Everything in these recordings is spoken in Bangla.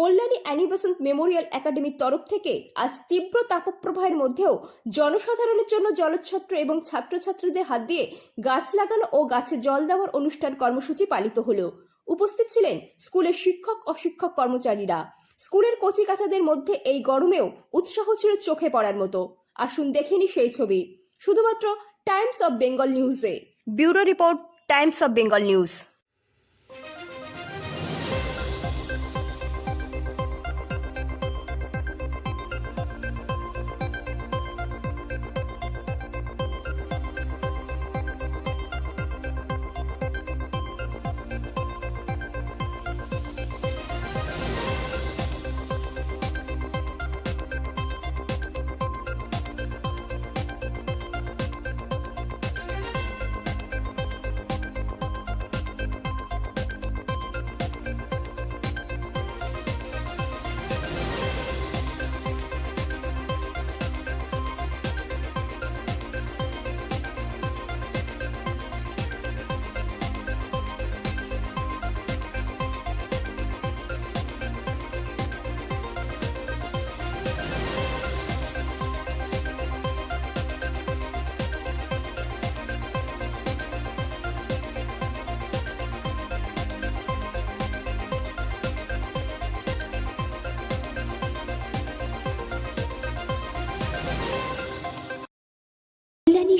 কল্যাণী অ্যানি মেমোরিয়াল একাডেমির তরফ থেকে আজ তীব্র তাপপ্রবাহের মধ্যেও জনসাধারণের জন্য জলছত্র এবং ছাত্রছাত্রীদের হাত দিয়ে গাছ লাগানো ও গাছে জল দেওয়ার অনুষ্ঠান কর্মসূচি পালিত হলো। উপস্থিত ছিলেন স্কুলের শিক্ষক অশিক্ষক কর্মচারীরা। স্কুলের কচি কাচাদের মধ্যে এই গরমেও উৎসাহ ছিল চোখে পড়ার মতো। আসুন দেখেনি সেই ছবি। শুধুমাত্র টাইমস অব বেঙ্গল নিউজে। Bureau report Times of Bengal news.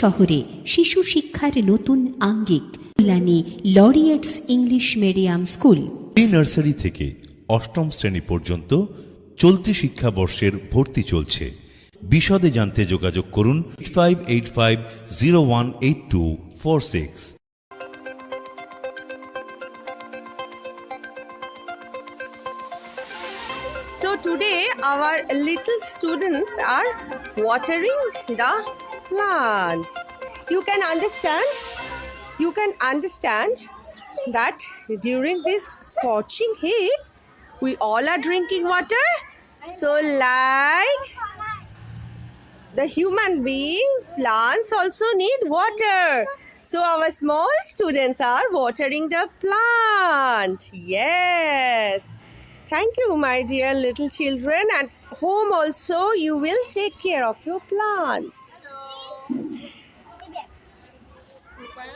শহরে শিশু শিক্ষার নতুন আঙ্গিক Kalyani laureates English medium school. Pre nursery থেকে অষ্টম শ্রেণি পর্যন্ত চলতি শিক্ষাবর্ষের ভর্তি চলছে। বিশদে জানতে যোগাযোগ করুন five eight five zero one eight two four six So today our little students are watering the plants. You can understand you can understand that during this scorching heat we all are drinking water. So like the human being plants also need water. So our small students are watering the plant. Yes. Thank you, my dear little children. At home also, you will take care of your plants.